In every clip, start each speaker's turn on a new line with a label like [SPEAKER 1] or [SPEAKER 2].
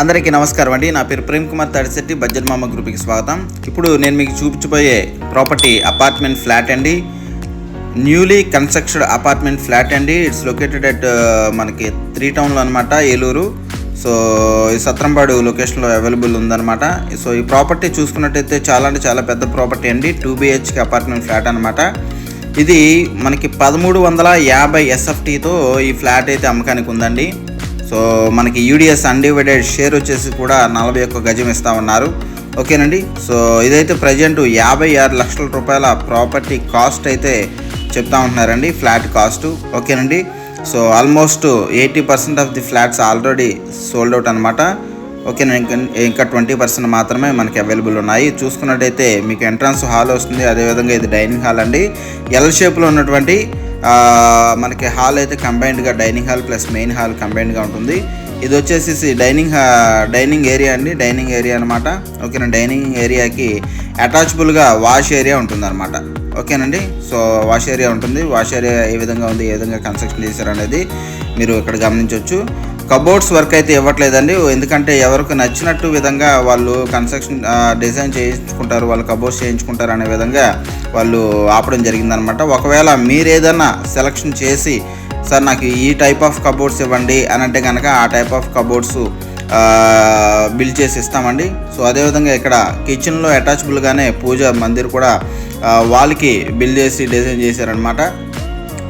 [SPEAKER 1] అందరికీ నమస్కారం అండి. నా పేరు ప్రేమ్ కుమార్ తడిశెట్టి బడ్జెట్ మామ గ్రూప్కి స్వాగతం. ఇప్పుడు నేను మీకు చూపించబోయే ప్రాపర్టీ అపార్ట్మెంట్ ఫ్లాట్ అండి. న్యూలీ కన్స్ట్రక్షన్ అపార్ట్మెంట్ ఫ్లాట్ అండి. ఇట్స్ లొకేటెడ్ అట్ మనకి త్రీ టౌన్లో అనమాట ఏలూరు. సో ఈ సత్రంపాడు లొకేషన్లో అవైలబుల్ ఉందన్నమాట. సో ఈ ప్రాపర్టీ చూసుకున్నట్టయితే చాలా అంటే చాలా పెద్ద ప్రాపర్టీ అండి. టూ బిహెచ్కే అపార్ట్మెంట్ ఫ్లాట్ అనమాట ఇది మనకి పదమూడు వందల యాభై ఎస్ఎఫ్టీతో ఈ ఫ్లాట్ అయితే అమ్మకానికి ఉందండి. సో మనకి యూడిఎస్ అన్డివైడెడ్ షేర్ వచ్చేసి కూడా నలభై ఒక్క గజం ఇస్తామన్నారు ఓకేనండి? సో ఇదైతే ప్రజెంట్ యాభై ఆరు లక్షల రూపాయల ప్రాపర్టీ కాస్ట్ అయితే చెప్తా ఉంటున్నారండి ఫ్లాట్ కాస్ట్ ఓకేనండి? So almost eighty percent of the flats already sold out అనమాట ఓకేనండి ఇంకా ఇంకా ట్వంటీ పర్సెంట్ మాత్రమే మనకి అవైలబుల్ ఉన్నాయి. చూసుకున్నట్టయితే మీకు ఎంట్రన్స్ హాల్ వస్తుంది అదేవిధంగా ఇది డైనింగ్ హాల్ అండి. ఎల్ షేప్లో ఉన్నటువంటి మనకి హాల్ అయితే కంబైన్డ్గా dining hall plus main hall కంబైన్డ్గా ఉంటుంది. ఇది వచ్చేసి డైనింగ్ డైనింగ్ ఏరియా అండి. డైనింగ్ ఏరియా అనమాట ఓకేనా? డైనింగ్ ఏరియాకి అటాచబుల్గా వాష్ ఏరియా ఉంటుంది అనమాట ఓకేనండి? సో వాష్ ఏరియా ఉంటుంది. వాష్ ఏరియా ఏ విధంగా ఉంది ఏ విధంగా కన్స్ట్రక్షన్ చేశారు అనేది మీరు ఇక్కడ గమనించవచ్చు కబోర్డ్స్ వర్క్ అయితే ఇవ్వట్లేదండి. ఎందుకంటే ఎవరికి నచ్చినట్టు విధంగా వాళ్ళు కన్స్ట్రక్షన్ డిజైన్ చేయించుకుంటారు వాళ్ళు కబోర్డ్స్ చేయించుకుంటారు అనే విధంగా వాళ్ళు ఆపడం జరిగిందనమాట. ఒకవేళ మీరు ఏదైనా సెలక్షన్ చేసి సార్ నాకు ఈ టైప్ ఆఫ్ కబోర్డ్స్ ఇవ్వండి అని అంటే కనుక ఆ టైప్ ఆఫ్ కబోర్డ్స్ బిల్డ్ చేసి ఇస్తామండి. సో అదేవిధంగా ఇక్కడ కిచెన్లో అటాచబుల్గానే పూజ మందిర్ కూడా వాళ్ళకి బిల్డ్ చేసి డిజైన్ చేశారనమాట.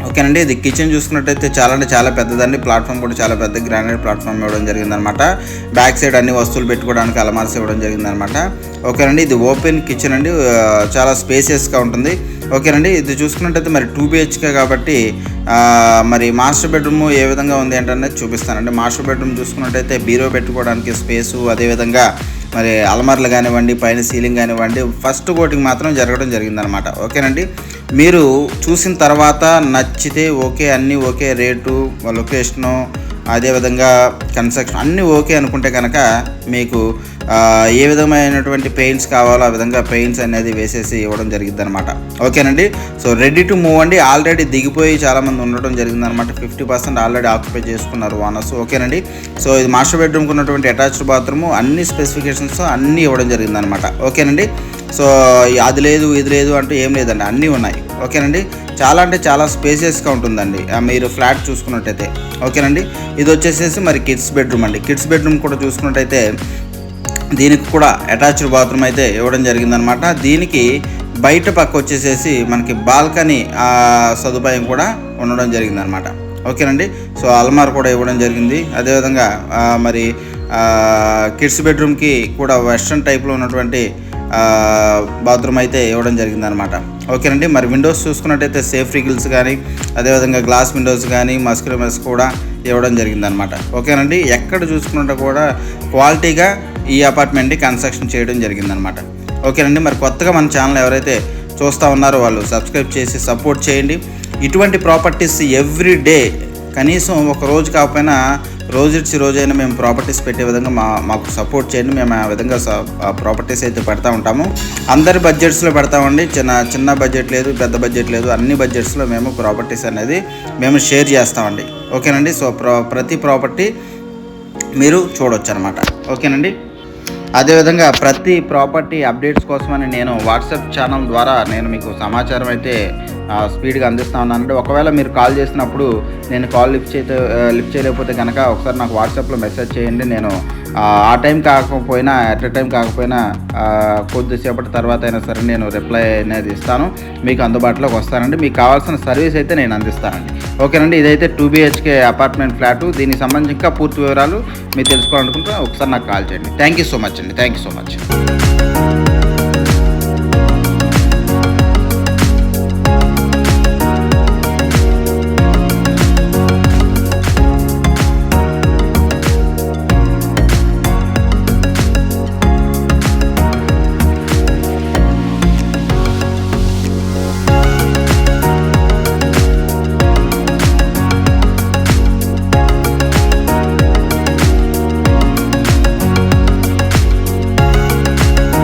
[SPEAKER 1] ఓకేనండి ఇది కిచెన్ చూసుకున్నట్టయితే చాలా అంటే చాలా పెద్దదండి. ప్లాట్ఫామ్ కూడా చాలా పెద్ద గ్రానైట్ ప్లాట్ఫామ్ ఇవ్వడం జరిగిందనమాట. బ్యాక్ సైడ్ అన్ని వస్తువులు పెట్టుకోవడానికి అలమార్స్ ఇవ్వడం జరిగిందనమాట. ఓకేనండి ఇది ఓపెన్ కిచెన్ అండి. చాలా స్పేసియస్గా ఉంటుంది. ఓకేనండి ఇది చూసుకున్నట్టయితే మరి టూ బిహెచ్కే కాబట్టి మరి మాస్టర్ బెడ్రూమ్ ఏ విధంగా ఉంది ఏంటనేది చూపిస్తానండి. మాస్టర్ బెడ్రూమ్ చూసుకున్నట్టయితే బీరో పెట్టుకోవడానికి స్పేసు అదేవిధంగా మరి అలమార్లు కానివ్వండి పైన సీలింగ్ కానివ్వండి ఫస్ట్ కోటింగ్ మాత్రం జరగడం జరిగిందనమాట. ఓకేనండి మీరు చూసిన తర్వాత నచ్చితే ఓకే అన్నీ ఓకే రేటు లొకేషను అదేవిధంగా కన్స్ట్రక్షన్ అన్నీ ఓకే అనుకుంటే కనుక మీకు ఏ విధమైనటువంటి పెయింట్స్ కావాలో ఆ విధంగా పెయింట్స్ అనేది వేసేసి ఇవ్వడం జరిగింది అనమాట ఓకేనండి? సో రెడీ టు మూవ్ అండి. ఆల్రెడీ దిగిపోయి చాలామంది ఉండడం జరిగిందనమాట ఫిఫ్టీ పర్సెంట్ ఆల్రెడీ ఆక్యుపై చేసుకున్నారు ఓనర్స్. ఓకేనండి? సో ఇది మాస్టర్ బెడ్రూమ్కి ఉన్నటువంటి అటాచ్డ్ బాత్రూమ్. అన్ని స్పెసిఫికేషన్స్ అన్నీ ఇవ్వడం జరిగిందనమాట ఓకేనండి? సో అది లేదు ఇది లేదు అంటూ ఏం లేదండి. అన్నీ ఉన్నాయి. ఓకేనండి? చాలా అంటే చాలా స్పేసియస్గా ఉంటుందండి. మీరు ఫ్లాట్ చూసుకున్నట్టయితే. ఓకేనండి? ఇది వచ్చేసేసి మరి కిడ్స్ బెడ్రూమ్ అండి. కిడ్స్ బెడ్రూమ్ కూడా చూసుకున్నట్టయితే దీనికి కూడా అటాచ్డ్ బాత్రూమ్ అయితే ఇవ్వడం జరిగిందనమాట దీనికి బయట పక్క వచ్చేసేసి మనకి బాల్కనీ సదుపాయం కూడా ఉండడం జరిగిందనమాట ఓకేనండి? సో అల్మార్ కూడా ఇవ్వడం జరిగింది. అదేవిధంగా మరి కిడ్స్ బెడ్రూమ్కి కూడా వెస్ట్రన్ టైప్లో ఉన్నటువంటి బాత్రూమ్ అయితే ఇవ్వడం జరిగిందనమాట ఓకేనండి మరి విండోస్ చూసుకున్నట్టయితే సేఫ్ రిగిల్స్ కానీ అదేవిధంగా గ్లాస్ విండోస్ కానీ మస్క్రమస్ కూడా ఇవ్వడం జరిగిందనమాట ఓకేనండి ఎక్కడ చూసుకున్నట్టు కూడా క్వాలిటీగా ఈ అపార్ట్మెంట్ని కన్స్ట్రక్షన్ చేయడం జరిగిందనమాట ఓకేనండి మరి కొత్తగా మన ఛానల్ ఎవరైతే చూస్తూ ఉన్నారో వాళ్ళు సబ్స్క్రైబ్ చేసి సపోర్ట్ చేయండి. ఇటువంటి ప్రాపర్టీస్ ఎవ్రీ డే కనీసం ఒక రోజు కాకపోయినా రోజు ఇచ్చి రోజైనా మేము ప్రాపర్టీస్ పెట్టే విధంగా మా మాకు సపోర్ట్ చేయండి. మేము ఆ విధంగా ప్రాపర్టీస్ అయితే పెడతా ఉంటాము. అందరి బడ్జెట్స్లో పెడతామండి చిన్న చిన్న బడ్జెట్ లేదు పెద్ద బడ్జెట్ లేదు అన్ని బడ్జెట్స్లో మేము ప్రాపర్టీస్ అనేది మేము షేర్ చేస్తామండి ఓకేనండి? సో ప్రతి ప్రాపర్టీ మీరు చూడొచ్చు అనమాట ఓకేనండి? అదేవిధంగా ప్రతి ప్రాపర్టీ అప్డేట్స్ కోసమని నేను వాట్సాప్ ఛానల్ ద్వారా నేను మీకు సమాచారం అయితే స్పీడ్గా అందిస్తా ఉన్నానండి ఒకవేళ మీరు కాల్ చేసినప్పుడు నేను కాల్ లిఫ్ట్ చేస్తే లిఫ్ట్ చేయలేకపోతే కనుక ఒకసారి నాకు వాట్సాప్లో మెసేజ్ చేయండి. నేను ఆ, టైం కాకపోయినా అట్ ఎ టైం కాకపోయినా కొద్దిసేపటి తర్వాత అయినా సరే నేను రిప్లై అనేది ఇస్తాను. మీకు అందుబాటులోకి వస్తానండి. మీకు కావాల్సిన సర్వీస్ అయితే నేను అందిస్తానండి. ఓకేనండి. ఇదైతే టూ బిహెచ్కే అపార్ట్మెంట్ ఫ్లాటు. దీనికి సంబంధించి ఇంకా పూర్తి వివరాలు మీరు తెలుసుకోవాలనుకుంటే ఒకసారి నాకు కాల్ చేయండి. థ్యాంక్ యూ సో మచ్ అండి. Thank you so much.